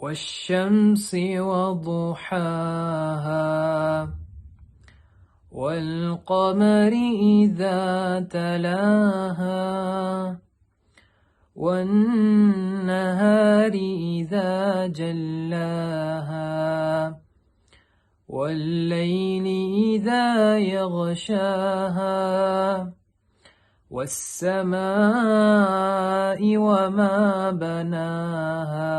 والشمس وضحاها والقمر إذا تلاها والنهار إذا جلاها والليل إذا يغشاها والسماء وما بناها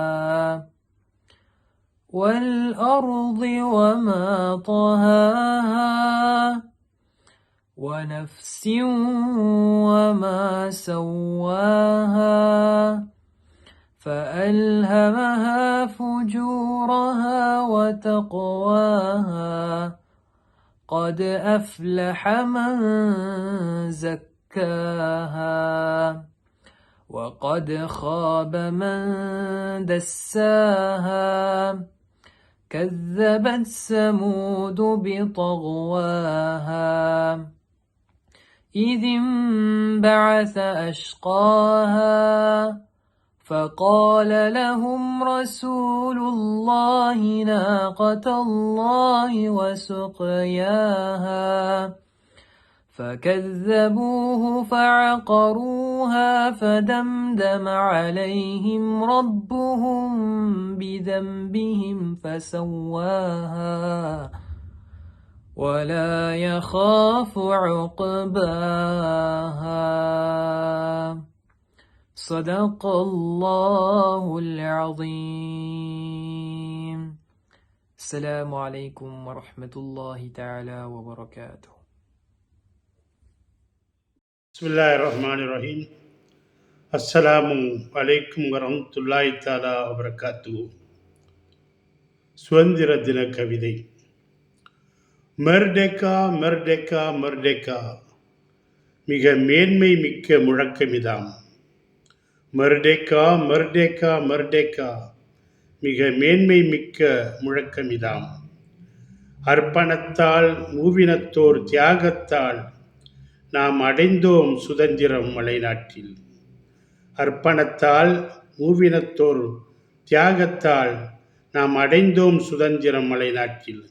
والأرض وما طهاها ونفس وما سواها فألهمها فجورها وتقواها قد أفلح من زكاها وقد خاب من دساها كذبت ثمود بطغواها. إذ انبعث أشقاها فقال لهم رسول الله ناقة الله وسقياها. فكذبوه فعقروها فدمدم عليهم ربهم بذنبهم فسواها ولا يخاف عقباها. صدق الله العظيم. السلام عليكم ورحمة الله تعالى وبركاته. பிஸ்மில்லாஹ் ரஹ்மான் ரஹீம் அஸ்ஸலாமு அலைக்கும் வரமத்துல்லாய் தாலா வபரகாத்து சுதந்திர தின கவிதை மெர்டெக்கா மெர்டெக்கா மெர்டெக்கா மிக மேன்மை மிக்க முழக்கமிதாம் மெர்டெக்கா மெர்டெக்கா மெர்டெக்கா மிக மேன்மை மிக்க முழக்கமிதாம் அர்ப்பணத்தால் மூவினத்தோர் தியாகத்தால் நாம் அடைந்தோம் சுதந்திரம் மலைநாட்டில். அர்ப்பணத்தால் மூவினத்தோர் தியாகத்தால் நாம் அடைந்தோம் சுதந்திரம் மலைநாட்டில்.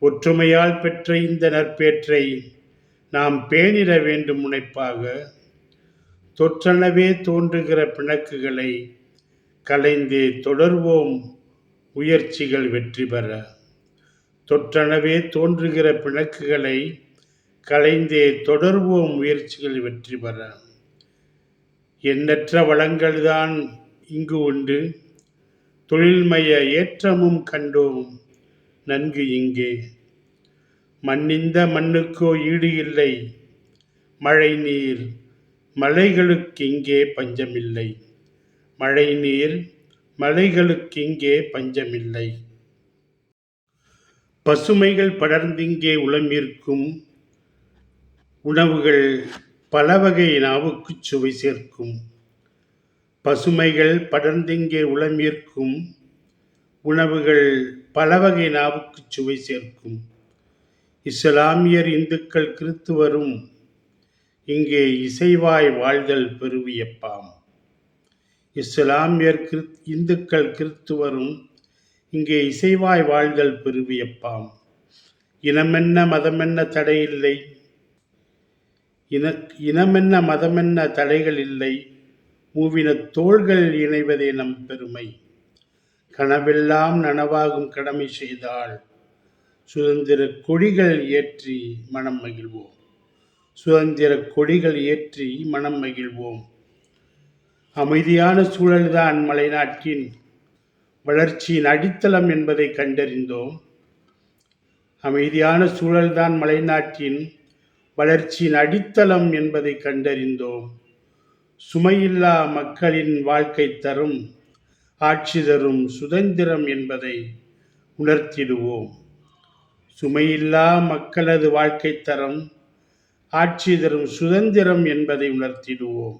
ஒற்றுமையால் பெற்ற இந்த நற்பேற்றை நாம் பேணிட வேண்டும் முனைப்பாக. தொற்றனவே தோன்றுகிற பிணக்குகளை கலைந்து தொடர்வோம் முயற்சிகள் வெற்றி பெற. தொற்றனவே தோன்றுகிற பிணக்குகளை கலைந்தே தொடர்வோம் முயற்சிகள் வெற்றி பெற. எண்ணற்ற வளங்கள்தான் இங்கு உண்டு. தொழில்மய ஏற்றமும் கண்டோம் நன்கு இங்கே. மண்ணிந்த மண்ணுக்கோ ஈடு இல்லை. மழை நீர் மலைகளுக்கு இங்கே பஞ்சமில்லை. மழை நீர் மலைகளுக்கு இங்கே பஞ்சமில்லை. பசுமைகள் படர்ந்திங்கே உளமிருக்கும் உணவுகள் பல வகை நாவுக்கு சுவை சேர்க்கும். பசுமைகள் படர்ந்திங்கே உளமிருக்கும் உணவுகள் பல வகை நாவுக்கு சுவை சேர்க்கும். இஸ்லாமியர் இந்துக்கள் கிறித்துவரும் இங்கே இசைவாய் வாழ்தல் பெருவியப்பாம். இஸ்லாமியர் கிறித் இந்துக்கள் கிறித்துவரும் இங்கே இசைவாய் வாழ்தல் பெருவியப்பாம். இனமென்ன மதமென்ன தடையில்லை. இன இனமென்ன மதமென்ன தடைகள் இல்லை மூவின தோள்கள் இணைவதே நம் பெருமை. கனவெல்லாம் நனவாகும் கடமை செய்தால் சுதந்திர கொடிகள் ஏற்றி மனம் மகிழ்வோம். சுதந்திர கொடிகள் ஏற்றி மனம் மகிழ்வோம். அமைதியான சூழல்தான் மலைநாட்டின் வளர்ச்சியின் அடித்தளம் என்பதை கண்டறிந்தோம். அமைதியான சூழல்தான் மலைநாட்டின் வளர்ச்சியின் அடித்தளம் என்பதை கண்டறிந்தோம். சுமையில்லா மக்களின் வாழ்க்கை தரும் ஆட்சி தரும் சுதந்திரம் என்பதை உணர்த்திடுவோம். சுமையில்லா மக்களது வாழ்க்கை தரம் ஆட்சி தரும் சுதந்திரம் என்பதை உணர்த்திடுவோம்.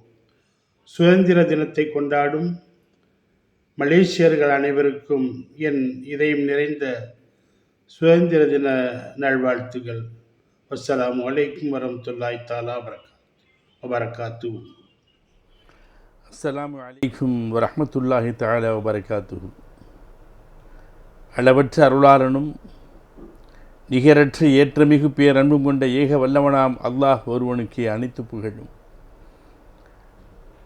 சுதந்திர தினத்தை கொண்டாடும் மலேசியர்கள் அனைவருக்கும் என் இதயம் நிறைந்த சுதந்திர தின நல்வாழ்த்துகள். அஸ்லாம் வலைக்கம் வரமத்துல்லாய் தாலா வரகாத்து அஸ்லாம் வலைக்கும் வரமத்துல்லாஹி தாலா வபரகாத்து அளவற்ற அருளாளனும் நிகரற்ற ஏற்றமிகு பேரன்பும் கொண்ட ஏக வல்லவனாம் அல்லாஹ் ஒருவனுக்கே அனைத்து புகழும்.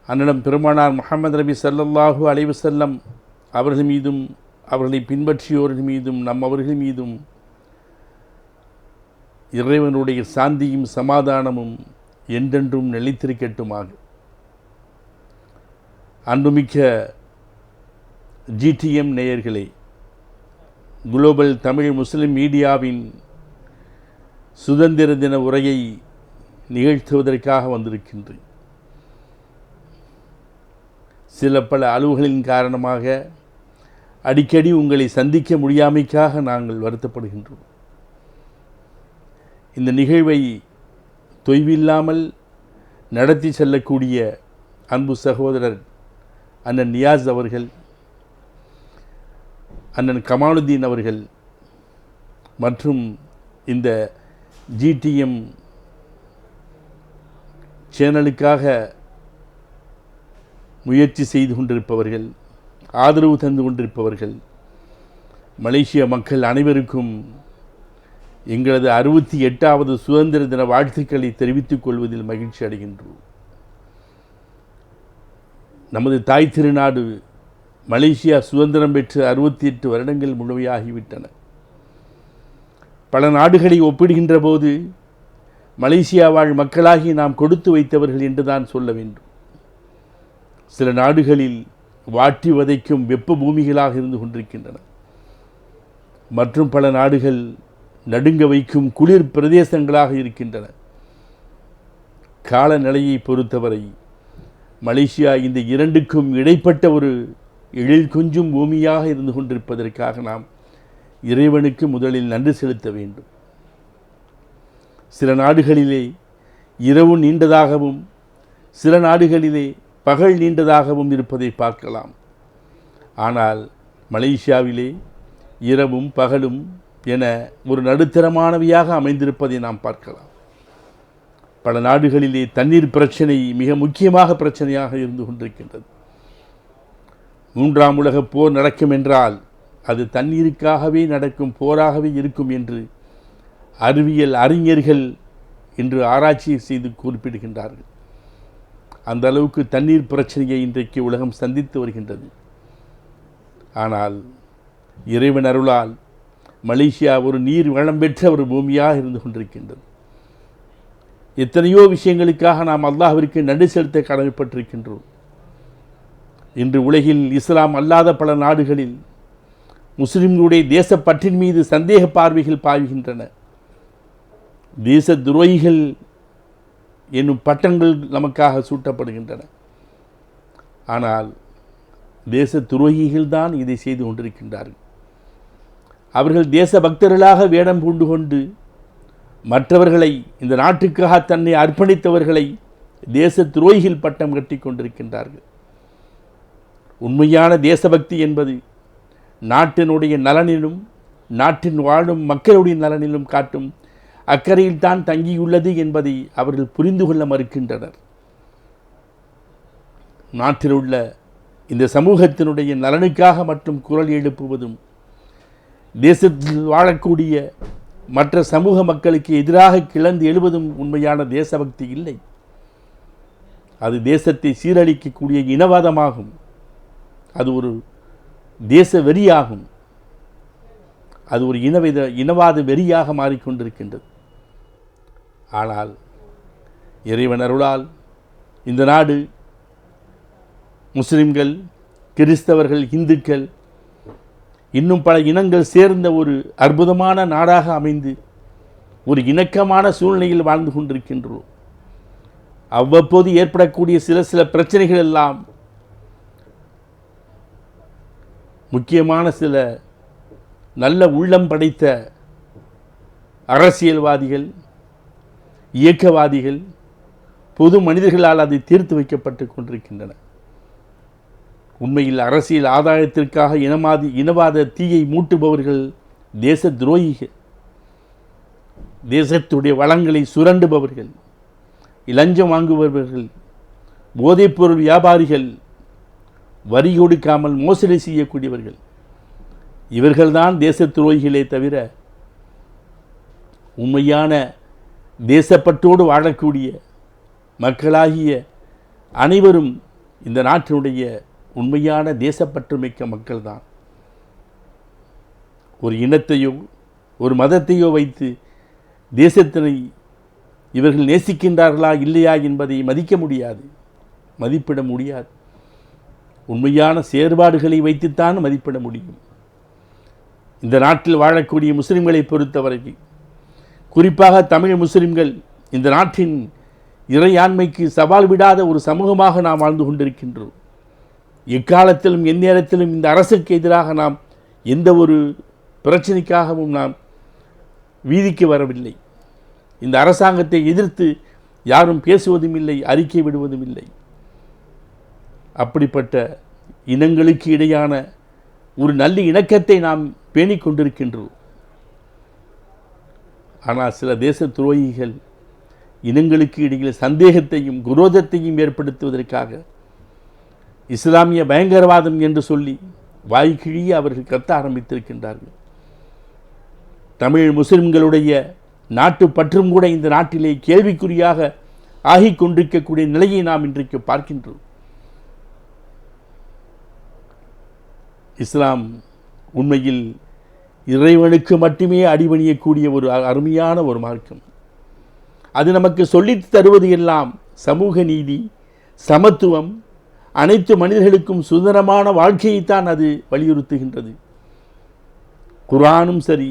அன்னிடம் பெருமானார் முகமது நபி சல்லல்லாஹு அலைவு செல்லம் அவர்கள் மீதும் அவர்களை பின்பற்றியோர்கள் மீதும் நம் அவர்கள் மீதும் இறைவனுடைய சாந்தியும் சமாதானமும் என்றென்றும் நிலைத்திருக்கட்டுமாக அன்புமிக்க ஜிடிஎம் நேயர்களே குளோபல் தமிழ் முஸ்லிம் மீடியாவின் சுதந்திர தின உரையை நிகழ்த்துவதற்காக வந்திருக்கின்றேன். சில பல அளவுகளின் காரணமாக அடிக்கடி உங்களை சந்திக்க முடியாமைக்காக நாங்கள் வருத்தப்படுகின்றோம். இந்த நிகழ்வை தொய்வில்லாமல் நடத்தி செல்லக்கூடிய அன்பு சகோதரர் அண்ணன் நியாஸ் அவர்கள் அண்ணன் கமாலுதீன் அவர்கள் மற்றும் இந்த ஜிடிஎம் சேனலுக்காக முயற்சி செய்து கொண்டிருப்பவர்கள் ஆதரவு தந்து கொண்டிருப்பவர்கள் மலேசிய மக்கள் அனைவருக்கும் எங்களது அறுபத்தி எட்டாவது சுதந்திர தின வாழ்த்துக்களை தெரிவித்துக் கொள்வதில் மகிழ்ச்சி அடைகின்றோம். நமது தாய் திருநாடு மலேசியா சுதந்திரம் பெற்று அறுபத்தி எட்டு வருடங்கள் முழுமையாகிவிட்டன. பல நாடுகளை ஒப்பிடுகின்ற போது மலேசியா வாழ் மக்களாகி நாம் கொடுத்து வைத்தவர்கள் என்றுதான் சொல்ல வேண்டும். சில நாடுகளில் வாட்டி வதைக்கும் வெப்ப பூமிகளாக இருந்து கொண்டிருக்கின்றன. மற்றும் பல நாடுகள் நடுங்க வைக்கும் குளிர் பிரதேசங்களாக இருக்கின்றன. காலநிலையை பொறுத்தவரை மலேசியா இந்த இரண்டுக்கும் இடைப்பட்ட ஒரு எழில் கொஞ்சம் பூமியாக இருந்து கொண்டிருப்பதற்காக நாம் இறைவனுக்கு முதலில் நன்றி செலுத்த வேண்டும். சில நாடுகளிலே இரவு நீண்டதாகவும் சில நாடுகளிலே பகல் நீண்டதாகவும் இருப்பதை பார்க்கலாம். ஆனால் மலேசியாவிலே இரவும் பகலும் என ஒரு நடுத்தரமானவையாக அமைந்திருப்பதை நாம் பார்க்கலாம். பல நாடுகளிலே தண்ணீர் பிரச்சனை மிக முக்கியமாக பிரச்சனையாக இருந்து கொண்டிருக்கின்றது. மூன்றாம் உலகப் போர் நடக்கும் என்றால் அது தண்ணீருக்காகவே நடக்கும் போராகவே இருக்கும் என்று அறிவியல் அறிஞர்கள் இன்று ஆராய்ச்சி செய்து குறிப்பிடுகின்றார்கள். அந்த அளவுக்கு தண்ணீர் பிரச்சனையை இன்றைக்கு உலகம் சந்தித்து வருகின்றது. ஆனால் இறைவன் அருளால் மலேசியா ஒரு நீர் வளம் பெற்ற ஒரு பூமியாக இருந்து கொண்டிருக்கின்றது. எத்தனையோ விஷயங்களுக்காக நாம் அல்லாஹிற்கு நன்றி செலுத்த கடமைப்பட்டிருக்கின்றோம். இன்று உலகில் இஸ்லாம் அல்லாத பல நாடுகளில் முஸ்லிம்களுடைய தேசப்பற்றின் மீது சந்தேக பார்வைகள் பாய்கின்றன. தேச துரோகிகள் என்னும் பட்டங்கள் நமக்காக சூட்டப்படுகின்றன. ஆனால் தேச துரோகிகள் தான் இதை செய்து கொண்டிருக்கின்றார்கள். அவர்கள் தேச பக்தர்களாக வேடம் பூண்டு கொண்டு மற்றவர்களை இந்த நாட்டுக்காக தன்னை அர்ப்பணித்தவர்களை தேச துரோகிகள் பட்டம் கட்டி கொண்டிருக்கின்றார்கள். உண்மையான தேசபக்தி என்பது நாட்டினுடைய நலனிலும் நாட்டின் வாழும் மக்களுடைய நலனிலும் காட்டும் அக்கறையில் தான் தங்கியுள்ளது என்பதை அவர்கள் புரிந்து கொள்ள மறுக்கின்றனர். நாட்டில் உள்ள இந்த சமூகத்தினுடைய நலனுக்காக மட்டும் குரல் எழுப்புவதும் தேசத்தில் வாழக்கூடிய மற்ற சமூக மக்களுக்கு எதிராக கிளந்து எழுவதும் உண்மையான தேசபக்தி இல்லை. அது தேசத்தை சீரழிக்கக்கூடிய இனவாதமாகும். அது ஒரு தேச வெறியாகும் அது ஒரு இனவித இனவாத வெறியாக மாறிக்கொண்டிருக்கின்றது. ஆனால் இறைவன் அருளால் இந்த நாடு முஸ்லிம்கள் கிறிஸ்தவர்கள் இந்துக்கள் இன்னும் பல இனங்கள் சேர்ந்த ஒரு அற்புதமான நாடாக அமைந்து ஒரு இணக்கமான சூழ்நிலையில் வாழ்ந்து கொண்டிருக்கின்றோம். அவ்வப்போது ஏற்படக்கூடிய சில சில பிரச்சனைகள் எல்லாம் முக்கியமான சில நல்ல உள்ளம் படைத்த அரசியல்வாதிகள் இயக்கவாதிகள் பொது மனிதர்களால் அதை தீர்த்து வைக்கப்பட்டு கொண்டிருக்கின்றன. உண்மையில் அரசியல் ஆதாயத்திற்காக இனமாதி இனவாத தீயை மூட்டுபவர்கள் தேச துரோகிகள். தேசத்துடைய வளங்களை சுரண்டுபவர்கள். இலஞ்சம் வாங்குபவர்கள். போதைப்பொருள் வியாபாரிகள். வரி கொடுக்காமல் மோசடி செய்யக்கூடியவர்கள். இவர்கள்தான் தேச துரோகிகளே தவிர உண்மையான தேசப்பட்டோடு வாழக்கூடிய மக்களாகிய அனைவரும் இந்த நாட்டினுடைய உண்மையான தேசப்பற்றுமிக்க மக்கள்தான். ஒரு இனத்தையோ ஒரு மதத்தையோ வைத்து தேசத்தினை இவர்கள் நேசிக்கின்றார்களா இல்லையா என்பதை மதிக்க முடியாது. மதிப்பிட முடியாது. உண்மையான செயற்பாடுகளை வைத்துத்தான் மதிப்பிட முடியும். இந்த நாட்டில் வாழக்கூடிய முஸ்லிம்களை பொறுத்தவரைக்கு குறிப்பாக தமிழ் முஸ்லிம்கள் இந்த நாட்டின் இறையாண்மைக்கு சவால் விடாத ஒரு சமூகமாக நாம் வாழ்ந்து கொண்டிருக்கின்றோம். எக்காலத்திலும் எந்நேரத்திலும் இந்த அரசுக்கு எதிராக நாம் எந்த ஒரு பிரச்சனைக்காகவும் நாம் வீதிக்கு வரவில்லை. இந்த அரசாங்கத்தை எதிர்த்து யாரும் பேசுவதும் இல்லை அறிக்கை விடுவதும் இல்லை. அப்படிப்பட்ட இனங்களுக்கு இடையான ஒரு நல்ல இணக்கத்தை நாம் பேணிக் கொண்டிருக்கின்றோம். ஆனால் சில தேச துரோகிகள் இனங்களுக்கு இடையில் சந்தேகத்தையும் குரோதத்தையும் ஏற்படுத்துவதற்காக இஸ்லாமிய பயங்கரவாதம் என்று சொல்லி வாய்க்கிழிய அவர்கள் கத்த ஆரம்பித்திருக்கின்றார்கள். தமிழ் முஸ்லிம்களுடைய நாட்டு பற்றும் கூட இந்த நாட்டிலே கேள்விக்குறியாக ஆகிக் கொண்டிருக்கக்கூடிய நிலையை நாம் இன்றைக்கு பார்க்கின்றோம். இஸ்லாம் உண்மையில் இறைவனுக்கு மட்டுமே அடிபணியக்கூடிய ஒரு அ- அருமையான ஒரு மார்க்கம். அது நமக்கு சொல்லித் தருவது எல்லாம் சமூக நீதி சமத்துவம் அனைத்து மனிதர்களுக்கும் சுதந்திரமான வாழ்க்கையைத்தான் அது வலியுறுத்துகின்றது. குரானும் சரி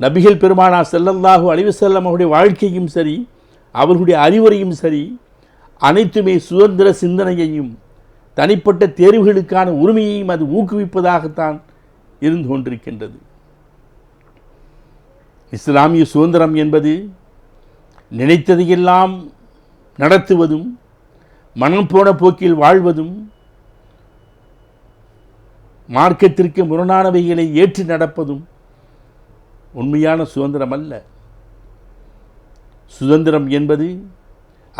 நபிகள் பெருமானா ஸல்லல்லாஹு அலைஹி அவருடைய வாழ்க்கையும் சரி அவர்களுடைய அறிவுரையும் சரி அனைத்துமே சுதந்திர சிந்தனையையும் தனிப்பட்ட தேர்வுகளுக்கான உரிமையையும் அது ஊக்குவிப்பதாகத்தான் இருந்து கொண்டிருக்கின்றது. இஸ்லாமிய சுதந்திரம் என்பது நினைத்ததையெல்லாம் நடத்துவதும் மனம் போன போக்கில் வாழ்வதும் மார்க்கத்திற்கு முரணானவைகளை ஏற்று நடப்பதும் உண்மையான சுதந்திரம் அல்ல. சுதந்திரம் என்பது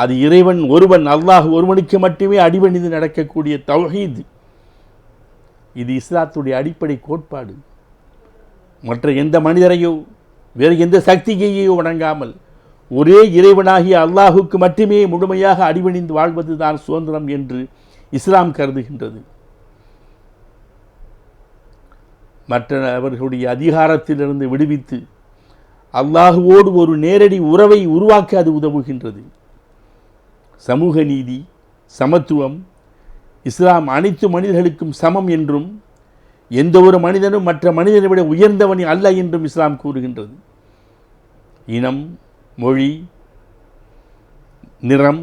அது இறைவன் ஒருவன் அல்லாஹ் ஒருவனுக்கு மட்டுமே அடிபணிந்து நடக்கக்கூடிய தவஹீது இது இஸ்லாத்துடைய அடிப்படை கோட்பாடு. மற்ற எந்த மனிதரையோ வேறு எந்த சக்தியையோ வணங்காமல் ஒரே இறைவனாகிய அல்லாஹுக்கு மட்டுமே முழுமையாக அடிபணிந்து வாழ்வதுதான் சுதந்திரம் என்று இஸ்லாம் கருதுகின்றது. மற்றவர்களுடைய அதிகாரத்திலிருந்து விடுவித்து அல்லாஹுவோடு ஒரு நேரடி உறவை உருவாக்க அது உதவுகின்றது. சமூக நீதி சமத்துவம் இஸ்லாம் அனைத்து மனிதர்களுக்கும் சமம் என்றும் எந்த ஒரு மனிதனும் மற்ற மனிதனை விட உயர்ந்தவன் அல்ல என்றும் இஸ்லாம் கூறுகின்றது. இனம் மொழி நிறம்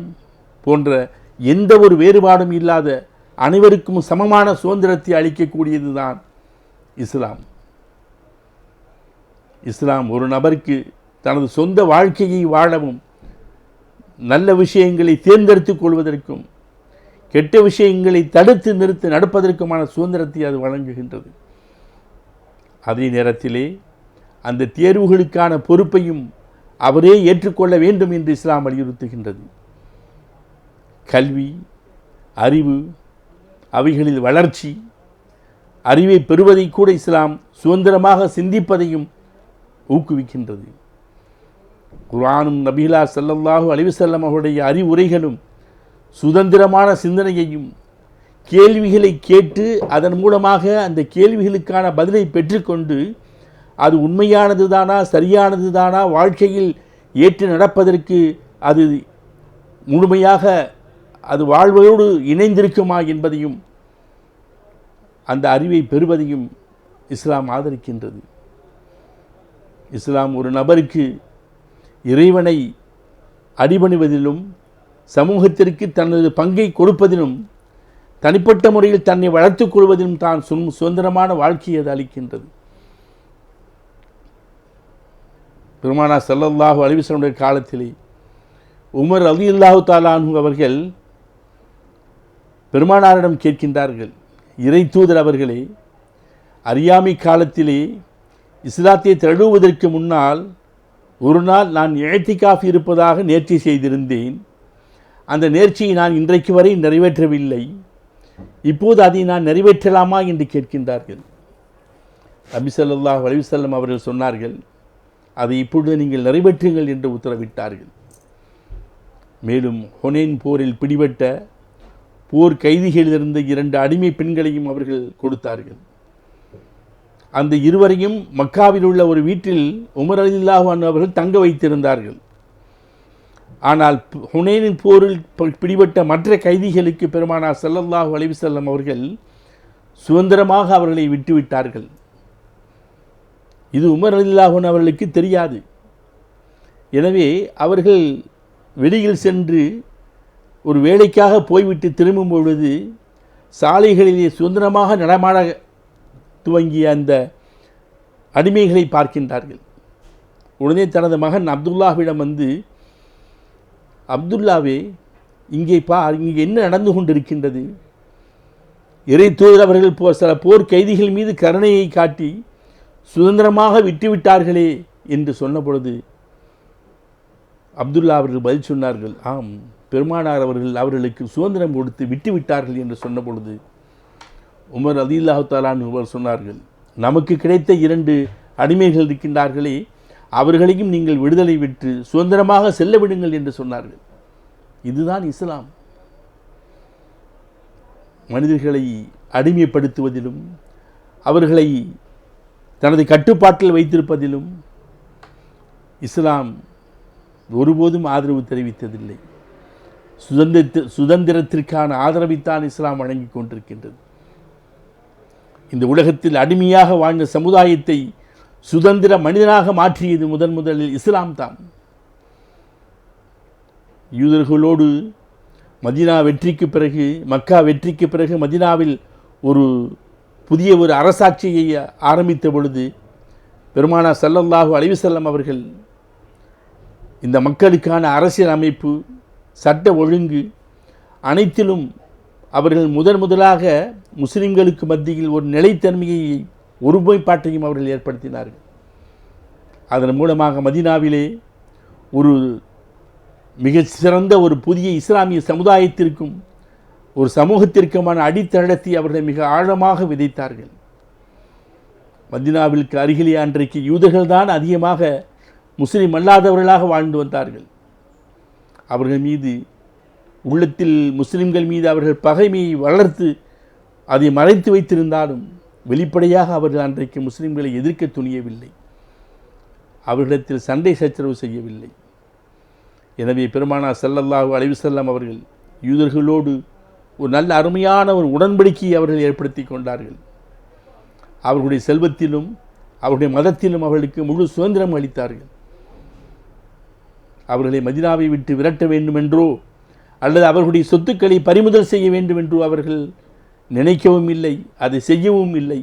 போன்ற எந்த ஒரு வேறுபாடும் இல்லாத அனைவருக்கும் சமமான சுதந்திரத்தை அளிக்கக்கூடியது தான் இஸ்லாம். இஸ்லாம் ஒரு நபருக்கு தனது சொந்த வாழ்க்கையை வாழவும் நல்ல விஷயங்களை தேர்ந்தெடுத்துக் கொள்வதற்கும் கெட்ட விஷயங்களை தடுத்து நிறுத்து நடப்பதற்குமான சுதந்திரத்தை அது வழங்குகின்றது. அதே நேரத்திலே அந்த தேர்வுகளுக்கான பொறுப்பையும் அவரே ஏற்றுக்கொள்ள வேண்டும் என்று இஸ்லாம் வலியுறுத்துகின்றது. கல்வி அறிவு அவைகளில் வளர்ச்சி அறிவை பெறுவதை கூட இஸ்லாம் சுதந்திரமாக சிந்திப்பதையும் ஊக்குவிக்கின்றது. குரானும் நபிலா ஸல்லல்லாஹு அலைஹி அவருடைய அறிவுரைகளும் சுதந்திரமான சிந்தனையையும் கேள்விகளை கேட்டு அதன் மூலமாக அந்த கேள்விகளுக்கான பதிலை பெற்றுக்கொண்டு அது உண்மையானது தானா சரியானது தானா வாழ்க்கையில் ஏற்று நடப்பதற்கு அது முழுமையாக அது வாழ்வோடு இணைந்திருக்குமா என்பதையும் அந்த அறிவை பெறுவதையும் இஸ்லாம் ஆதரிக்கின்றது. இஸ்லாம் ஒரு நபருக்கு இறைவனை அடிபணிவதிலும் சமூகத்திற்கு தனது பங்கை கொடுப்பதிலும் தனிப்பட்ட முறையில் தன்னை வளர்த்துக் கொள்வதிலும் தான் சு- சுதந்திரமான வாழ்க்கையை அது அளிக்கின்றது. பெருமானா செல்லல்லாஹு அலைஹி காலத்திலே உமர் ரலியல்லாஹு தாலானு அவர்கள் பெருமானாரிடம் கேட்கின்றார்கள். இறை தூதர் அவர்களே அறியாமை காலத்திலே இஸ்லாத்தை தழுவுவதற்கு முன்னால் ஒரு நாள் நான் இழத்திக்காஃப் இருப்பதாக நேர்ச்சி செய்திருந்தேன். அந்த நேர்ச்சியை நான் இன்றைக்கு வரை நிறைவேற்றவில்லை. இப்போது அதை நான் நிறைவேற்றலாமா என்று கேட்கின்றார்கள். நபி ஸல்லல்லாஹு அலைஹி அவர்கள் சொன்னார்கள் அதை இப்பொழுது நீங்கள் நிறைவேற்றுங்கள் என்று உத்தரவிட்டார்கள். மேலும் ஹொனேன் போரில் பிடிபட்ட போர் கைதிகளிலிருந்து இரண்டு அடிமை பெண்களையும் அவர்கள் கொடுத்தார்கள். அந்த இருவரையும் மக்காவில் உள்ள ஒரு வீட்டில் உமர் அலில்லாஹு அவர்கள் தங்க வைத்திருந்தார்கள். ஆனால் ஹுனேனின் போரில் ப- பிடிபட்ட மற்ற கைதிகளுக்கு பெருமானா செல்லல்லாஹு அலைஹி வஸல்லம் அவர்கள் சுதந்திரமாக அவர்களை விட்டுவிட்டார்கள். இது உமர் அலில்லாஹு அவர்களுக்கு தெரியாது. எனவே அவர்கள் வெளியில் சென்று ஒரு வேலைக்காக போய்விட்டு திரும்பும் பொழுது சாலைகளிலே சுதந்திரமாக நடமாட துவங்கிய அந்த அடிமைகளை பார்க்கின்றார்கள். உடனே தனது மகன் அப்துல்லாவிடம் வந்து அப்துல்லாவே இங்கே பா இங்கே என்ன நடந்து கொண்டிருக்கின்றது? இறை தூதர் அவர்கள் போ சில போர் கைதிகள் மீது கருணையை காட்டி சுதந்திரமாக விட்டுவிட்டார்களே என்று சொன்னபொழுது அப்துல்லா அவர்கள் பதில் சொன்னார்கள் ஆம் பெருமானார் அவர்கள் அவர்களுக்கு சுதந்திரம் கொடுத்து விட்டுவிட்டார்கள் என்று சொன்னபொழுது உமர் அதில்லாஹு தாலான் உமர் சொன்னார்கள் நமக்கு கிடைத்த இரண்டு அடிமைகள் இருக்கின்றார்களே அவர்களையும் நீங்கள் விடுதலை விட்டு சுதந்திரமாக செல்ல விடுங்கள் என்று சொன்னார்கள். இதுதான் இஸ்லாம். மனிதர்களை அடிமைப்படுத்துவதிலும் அவர்களை தனது கட்டுப்பாட்டில் வைத்திருப்பதிலும் இஸ்லாம் ஒருபோதும் ஆதரவு தெரிவித்ததில்லை. சுதந்திர சுதந்திரத்திற்கான ஆதரவைத்தான் இஸ்லாம் வழங்கி கொண்டிருக்கின்றது. இந்த உலகத்தில் அடிமையாக வாழ்ந்த சமுதாயத்தை சுதந்திர மனிதனாக மாற்றியது முதன் முதலில் இஸ்லாம் தான் யூதர்களோடு மதீனா வெற்றிக்கு பிறகு மக்கா வெற்றிக்கு பிறகு மதீனாவில் ஒரு புதிய ஒரு அரசாட்சியை ஆரம்பித்த பொழுது பெருமானா ஸல்லல்லாஹு அழிவு வஸல்லம் அவர்கள் இந்த மக்களுக்கான அரசியல் அமைப்பு சட்ட ஒழுங்கு அனைத்திலும் அவர்கள் முதன் முதலாக முஸ்லிம்களுக்கு மத்தியில் ஒரு நிலைத்தன்மையை ஒருமைப்பாட்டையும் அவர்கள் ஏற்படுத்தினார்கள். அதன் மூலமாக மதீனாவிலே ஒரு மிகச்சிறந்த ஒரு புதிய இஸ்லாமிய சமுதாயத்திற்கும் ஒரு சமூகத்திற்குமான அடித்தளத்தை அவர்கள் மிக ஆழமாக விதைத்தார்கள். மதினாவிற்கு அருகிலே அன்றைக்கு யூதர்கள் தான் அதிகமாக முஸ்லீம் அல்லாதவர்களாக வாழ்ந்து வந்தார்கள். அவர்கள் மீது உள்ளத்தில் முஸ்லிம்கள் மீது அவர்கள் பகைமையை வளர்த்து அதை மறைத்து வைத்திருந்தாலும் வெளிப்படையாக அவர்கள் அன்றைக்கு முஸ்லிம்களை எதிர்க்க துணியவில்லை. அவர்களிடத்தில் சண்டை சச்சரவு செய்யவில்லை. எனவே பெருமானா செல்லல்லாஹு அழைவு செல்லம் அவர்கள் யூதர்களோடு ஒரு நல்ல அருமையான ஒரு உடன்படிக்கையை அவர்கள் ஏற்படுத்தி கொண்டார்கள். அவர்களுடைய செல்வத்திலும் அவருடைய மதத்திலும் அவர்களுக்கு முழு சுதந்திரம் அளித்தார்கள். அவர்களை மதினாவை விட்டு விரட்ட வேண்டுமென்றோ அல்லது அவர்களுடைய சொத்துக்களை பறிமுதல் செய்ய வேண்டும் என்றோ அவர்கள் நினைக்கவும் இல்லை அதை செய்யவும் இல்லை.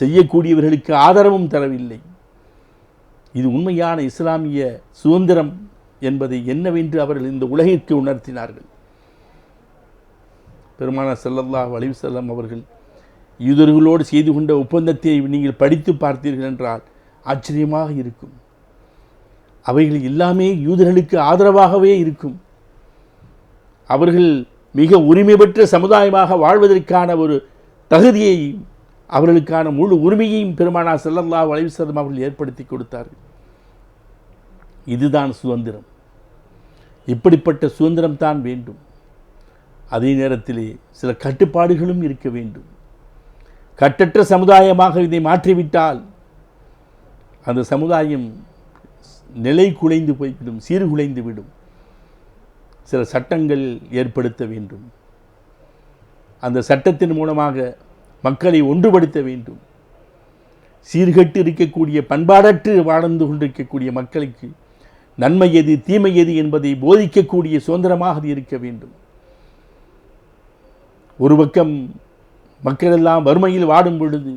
செய்யக்கூடியவர்களுக்கு ஆதரவும் தரவில்லை. இது உண்மையான இஸ்லாமிய சுதந்திரம் என்பதை என்னவென்று அவர்கள் இந்த உலகிற்கு உணர்த்தினார்கள். பெருமானார் செல்லல்லா வலிவு செல்லம் அவர்கள் யூதர்களோடு செய்து கொண்ட ஒப்பந்தத்தை நீங்கள் படித்து பார்த்தீர்கள் என்றால் ஆச்சரியமாக இருக்கும். அவைகள் எல்லாமே யூதர்களுக்கு ஆதரவாகவே இருக்கும். அவர்கள் மிக உரிமை பெற்ற சமுதாயமாக வாழ்வதற்கான ஒரு தகுதியை அவர்களுக்கான முழு உரிமையையும் பெருமானா செல்லல்லா அலைஹி செல்லம் அவர்கள் ஏற்படுத்தி கொடுத்தார்கள். இதுதான் சுதந்திரம். இப்படிப்பட்ட சுதந்திரம் தான் வேண்டும். அதே நேரத்திலே சில கட்டுப்பாடுகளும் இருக்க வேண்டும். கட்டற்ற சமுதாயமாக இதை மாற்றிவிட்டால் அந்த சமுதாயம் நிலை குலைந்து போய்விடும் சீர்குலைந்து விடும். சில சட்டங்கள் ஏற்படுத்த வேண்டும். அந்த சட்டத்தின் மூலமாக மக்களை ஒன்றுபடுத்த வேண்டும். சீர்கெட்டு இருக்கக்கூடிய பண்பாடற்று வாழ்ந்து கொண்டிருக்கக்கூடிய மக்களுக்கு நன்மை எது தீமை எது என்பதை போதிக்கக்கூடிய சுதந்திரமாக அது இருக்க வேண்டும். ஒரு பக்கம் மக்கள் எல்லாம் வறுமையில் வாடும் பொழுது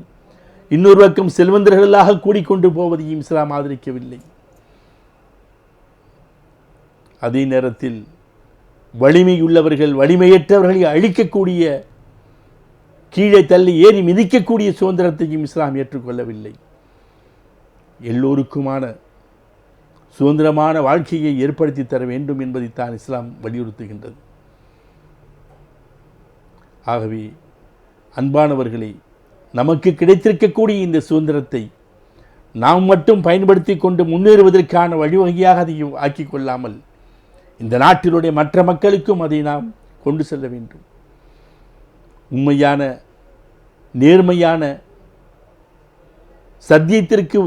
இன்னொரு பக்கம் செல்வந்தர்களாக கூடிக்கொண்டு போவதையும் இஸ்லாம் ஆதரிக்கவில்லை. அதே நேரத்தில் வலிமையுள்ளவர்கள் வலிமையற்றவர்களை அழிக்கக்கூடிய கீழே தள்ளி ஏறி மிதிக்கக்கூடிய சுதந்திரத்தையும் இஸ்லாம் ஏற்றுக்கொள்ளவில்லை. எல்லோருக்குமான சுதந்திரமான வாழ்க்கையை ஏற்படுத்தி தர வேண்டும் என்பதைத்தான் இஸ்லாம் வலியுறுத்துகின்றது. ஆகவே அன்பானவர்களே நமக்கு கிடைத்திருக்கக்கூடிய இந்த சுதந்திரத்தை நாம் மட்டும் பயன்படுத்தி கொண்டு முன்னேறுவதற்கான வழிவகையாக அதை ஆக்கி கொள்ளாமல் இந்த நாட்டினுடைய மற்ற மக்களுக்கும் அதை நாம் கொண்டு செல்ல வேண்டும். உண்மையான நேர்மையான சத்தியத்திற்கு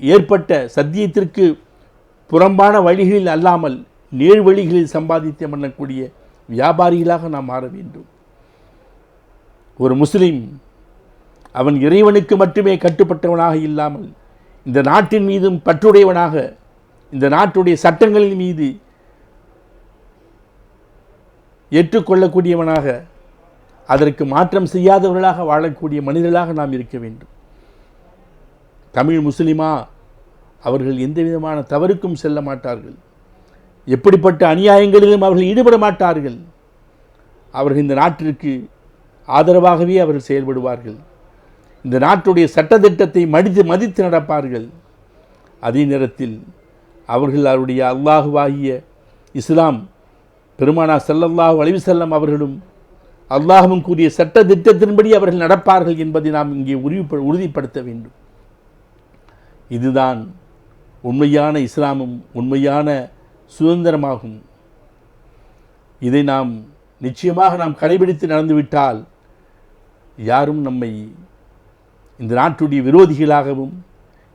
ஏற்பட்ட சத்தியத்திற்கு புறம்பான வழிகளில் அல்லாமல் நேர் வழிகளில் சம்பாதித்து பண்ணக்கூடிய வியாபாரிகளாக நாம் மாற வேண்டும். ஒரு முஸ்லீம் அவன் இறைவனுக்கு மட்டுமே கட்டுப்பட்டவனாக இல்லாமல் இந்த நாட்டின் மீதும் பற்றுடையவனாக இந்த நாட்டுடைய சட்டங்களின் மீது ஏற்றுக்கொள்ளக்கூடியவனாக அதற்கு மாற்றம் செய்யாதவர்களாக வாழக்கூடிய மனிதர்களாக நாம் இருக்க வேண்டும். தமிழ் முஸ்லிமா அவர்கள் எந்த விதமான தவறுக்கும் செல்ல மாட்டார்கள். எப்படிப்பட்ட அநியாயங்களிலும் அவர்கள் ஈடுபட மாட்டார்கள். அவர்கள் இந்த நாட்டிற்கு ஆதரவாகவே அவர்கள் செயல்படுவார்கள். இந்த நாட்டுடைய சட்டத்திட்டத்தை மடித்து மதித்து நடப்பார்கள். அதே நேரத்தில் அவர்கள் அவருடைய அல்லாஹுவாகிய இஸ்லாம் பெருமானா செல்லல்லாஹ் அலைஹி செல்லம் அவர்களும் அல்லாஹும் கூறிய சட்ட திட்டத்தின்படி அவர்கள் நடப்பார்கள் என்பதை நாம் இங்கே உறுதிப்ப உறுதிப்படுத்த வேண்டும். இதுதான் உண்மையான இஸ்லாமும் உண்மையான சுதந்திரமாகும். இதை நாம் நிச்சயமாக நாம் கடைபிடித்து நடந்துவிட்டால் யாரும் நம்மை இந்த நாட்டுடைய விரோதிகளாகவும்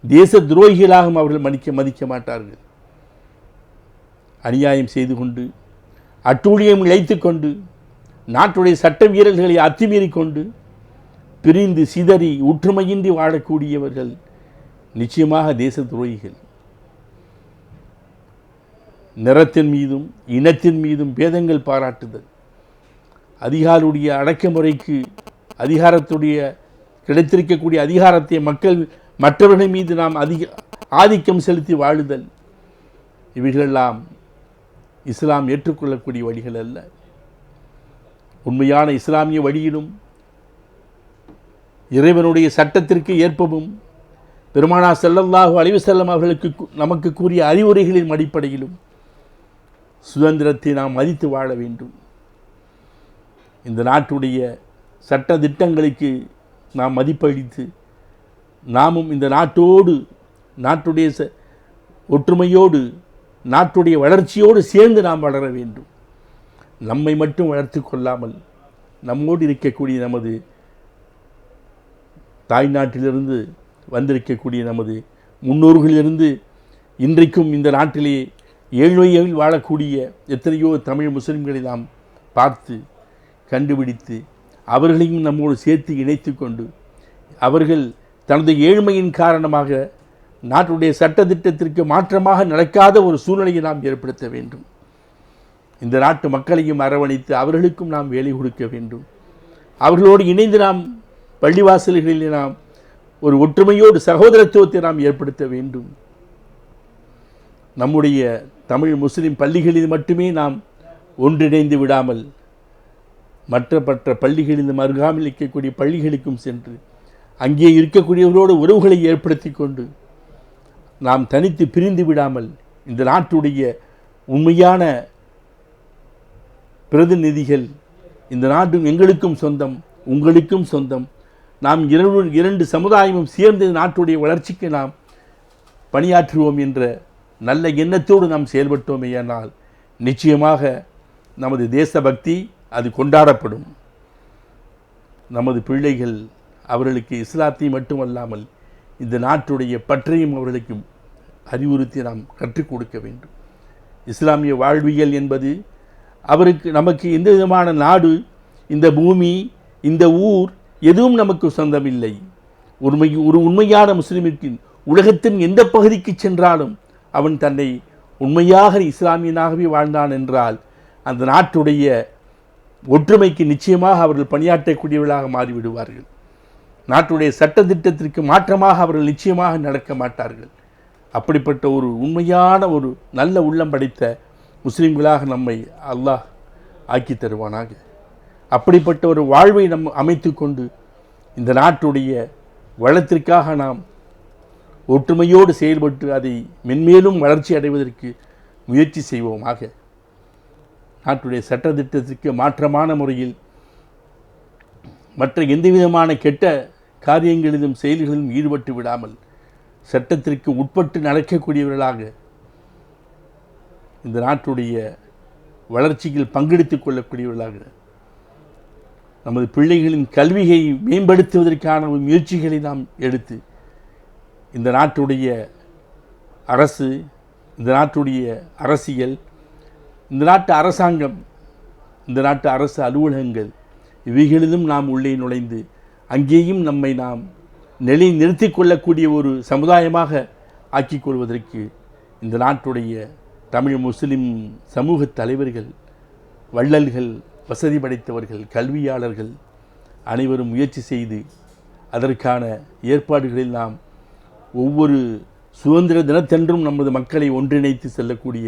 தேச துரோகிகளாகவும் அவர்கள் மதிக்க மதிக்க மாட்டார்கள். அநியாயம் செய்து கொண்டு அட்டூழியம் இழைத்து கொண்டு நாட்டுடைய சட்ட வீரர்களை அத்துமீறி கொண்டு பிரிந்து சிதறி ஒற்றுமையின்றி வாழக்கூடியவர்கள் நிச்சயமாக தேச துரோகிகள். நிறத்தின் மீதும் இனத்தின் மீதும் பேதங்கள் பாராட்டுதல். அதிகாருடைய அடக்குமுறைக்கு அதிகாரத்துடைய கிடைத்திருக்கக்கூடிய அதிகாரத்தை மக்கள் மற்றவர்கள் மீது நாம் அதிக ஆதிக்கம் செலுத்தி வாழுதல். இவைகளெல்லாம் இஸ்லாம் ஏற்றுக்கொள்ளக்கூடிய வழிகள் அல்ல. உண்மையான இஸ்லாமிய வழியிலும் இறைவனுடைய சட்டத்திற்கு ஏற்பவும் பெருமானா ஸல்லல்லாஹு அழிவு செல்லும் அவர்களுக்கு நமக்கு கூறிய அறிவுரைகளின் அடிப்படையிலும் சுதந்திரத்தை நாம் மதித்து வாழ வேண்டும். இந்த நாட்டுடைய சட்ட திட்டங்களுக்கு நாம் மதிப்பளித்து நாமும் இந்த நாட்டோடு நாட்டுடைய ச- ஒற்றுமையோடு நாட்டுடைய வளர்ச்சியோடு சேர்ந்து நாம் வளர வேண்டும். நம்மை மட்டும் வளர்த்து கொள்ளாமல் நம்மோடு இருக்கக்கூடிய நமது தாய்நாட்டிலிருந்து வந்திருக்கக்கூடிய நமது முன்னோர்களிலிருந்து இன்றைக்கும் இந்த நாட்டிலே ஏழ்மையில் வாழக்கூடிய எத்தனையோ தமிழ் முஸ்லிம்களை நாம் பார்த்து கண்டுபிடித்து அவர்களையும் நம்மோடு சேர்த்து இணைத்து கொண்டு அவர்கள் தனது ஏழ்மையின் காரணமாக நாட்டுடைய சட்டத்திட்டத்திற்கு மாற்றமாக நடக்காத ஒரு சூழ்நிலையை நாம் ஏற்படுத்த வேண்டும். இந்த நாட்டு மக்களையும் அரவணைத்து அவர்களுக்கும் நாம் வேலை கொடுக்க வேண்டும். அவர்களோடு இணைந்து நாம் பள்ளிவாசல்களில் நாம் ஒரு ஒற்றுமையோடு சகோதரத்துவத்தை நாம் ஏற்படுத்த வேண்டும். நம்முடைய தமிழ் முஸ்லிம் பள்ளிகளில் மட்டுமே நாம் ஒன்றிணைந்து விடாமல் மற்ற மற்ற இந்த அருகாமையில் இருக்கக்கூடிய பள்ளிகளுக்கும் சென்று அங்கே இருக்கக்கூடியவர்களோடு உறவுகளை ஏற்படுத்தி கொண்டு நாம் தனித்து பிரிந்து விடாமல் இந்த நாட்டுடைய உண்மையான பிரதிநிதிகள் இந்த நாட்டும் எங்களுக்கும் சொந்தம் உங்களுக்கும் சொந்தம். நாம் இரண்டு இரண்டு சமுதாயமும் சேர்ந்து நாட்டுடைய வளர்ச்சிக்கு நாம் பணியாற்றுவோம் என்ற நல்ல எண்ணத்தோடு நாம் செயல்பட்டோமேயானால் நிச்சயமாக நமது தேசபக்தி அது கொண்டாடப்படும். நமது பிள்ளைகள் அவர்களுக்கு இஸ்லாத்தை மட்டுமல்லாமல் இந்த நாட்டுடைய பற்றையும் அவர்களுக்கு அறிவுறுத்தி நாம் கற்றுக் கொடுக்க வேண்டும். இஸ்லாமிய வாழ்வியல் என்பது அவருக்கு நமக்கு எந்த விதமான நாடு இந்த பூமி இந்த ஊர் எதுவும் நமக்கு சொந்தமில்லை. உண்மை ஒரு உண்மையான முஸ்லிமிற்கு உலகத்தின் எந்த பகுதிக்கு சென்றாலும் அவன் தன்னை உண்மையாக இஸ்லாமியனாகவே வாழ்ந்தான் என்றால் அந்த நாட்டுடைய ஒற்றுமைக்கு நிச்சயமாக அவர்கள் பணியாற்றக்கூடியவர்களாக மாறிவிடுவார்கள். நாட்டுடைய சட்டத்திட்டத்திற்கு மாற்றமாக அவர்கள் நிச்சயமாக நடக்க மாட்டார்கள். அப்படிப்பட்ட ஒரு உண்மையான ஒரு நல்ல உள்ளம் படைத்த முஸ்லீம்களாக நம்மை அல்லாஹ் ஆக்கி தருவானாக. அப்படிப்பட்ட ஒரு வாழ்வை நம் அமைத்து கொண்டு இந்த நாட்டுடைய வளத்திற்காக நாம் ஒற்றுமையோடு செயல்பட்டு அதை மென்மேலும் வளர்ச்சி அடைவதற்கு முயற்சி செய்வோமாக. நாட்டுடைய சட்டத்திட்டத்திற்கு மாற்றமான முறையில் மற்ற எந்த விதமான கெட்ட காரியங்களிலும் செயல்களிலும் ஈடுபட்டு விடாமல் சட்டத்திற்கு உட்பட்டு நடக்கக்கூடியவர்களாக இந்த நாட்டுடைய வளர்ச்சியில் பங்கெடுத்துக் கொள்ளக்கூடியவர்களாக நமது பிள்ளைகளின் கல்வியை மேம்படுத்துவதற்கான முயற்சிகளை நாம் எடுத்து இந்த நாட்டுடைய அரசு இந்த நாட்டுடைய அரசியல் இந்த நாட்டு அரசாங்கம் இந்த நாட்டு அரசு அலுவலகங்கள் இவைகளிலும் நாம் உள்ளே நுழைந்து அங்கேயும் நம்மை நாம் நிலை நிறுத்தி கொள்ளக்கூடிய ஒரு சமுதாயமாக ஆக்கிக் கொள்வதற்கு இந்த நாட்டுடைய தமிழ் முஸ்லிம் சமூக தலைவர்கள் வள்ளல்கள் வசதி படைத்தவர்கள் கல்வியாளர்கள் அனைவரும் முயற்சி செய்து அதற்கான ஏற்பாடுகளில் நாம் ஒவ்வொரு சுதந்திர தினத்தன்றும் நமது மக்களை ஒன்றிணைத்து செல்லக்கூடிய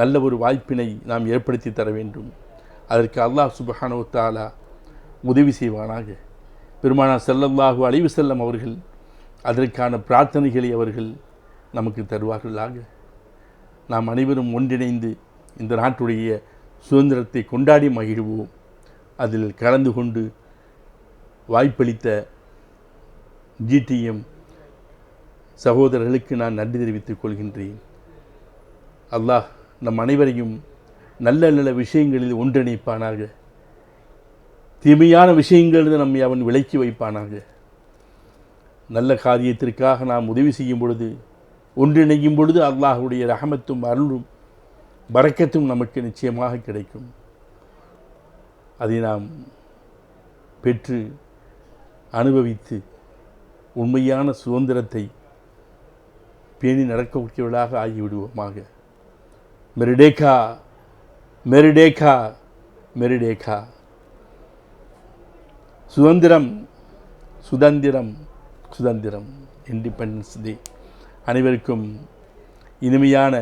நல்ல ஒரு வாய்ப்பினை நாம் ஏற்படுத்தி தர வேண்டும். அதற்கு அல்லாஹ் சுபஹானு தாலா உதவி செய்வானாக. பெருமானா ஸல்லல்லாஹு அழிவு செல்லம் அவர்கள் அதற்கான பிரார்த்தனைகளை அவர்கள் நமக்கு தருவார்களாக. நாம் அனைவரும் ஒன்றிணைந்து இந்த நாட்டுடைய சுதந்திரத்தை கொண்டாடி மகிழ்வோம். அதில் கலந்து கொண்டு வாய்ப்பளித்த ஜிடிஎம் சகோதரர்களுக்கு நான் நன்றி தெரிவித்துக் கொள்கின்றேன். அல்லாஹ் நம் அனைவரையும் நல்ல நல்ல விஷயங்களில் ஒன்றிணைப்பானாக. தீமையான விஷயங்களிலிருந்து நம்மை அவன் விலக்கி வைப்பானாக. நல்ல காரியத்திற்காக நாம் உதவி செய்யும் பொழுது ஒன்றிணையும் பொழுது அல்லாஹுடைய ரஹமத்தும் அருளும் வரக்கத்தும் நமக்கு நிச்சயமாக கிடைக்கும். அதை நாம் பெற்று அனுபவித்து உண்மையான சுதந்திரத்தை பேணி நடக்கக்கூடியவர்களாக ஆகிவிடுவோமாக. மெரிடேகா மெரிடேகா மெரிடேகா சுதந்திரம் சுதந்திரம் சுதந்திரம் இண்டிபெண்டன்ஸ் டே அனைவருக்கும் இனிமையான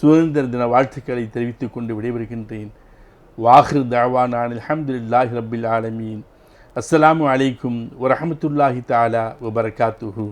சுதந்திர தின வாழ்த்துக்களை தெரிவித்துக் கொண்டு விடைபெறுகின்றேன். வாஹிர் தாவான் அல்ஹம்துலில்லாஹி ரபில் ஆலமீன். அஸ்ஸலாமு அலைக்கும் வரஹமத்துல்லாஹி தாலா வபரகாத்துஹு.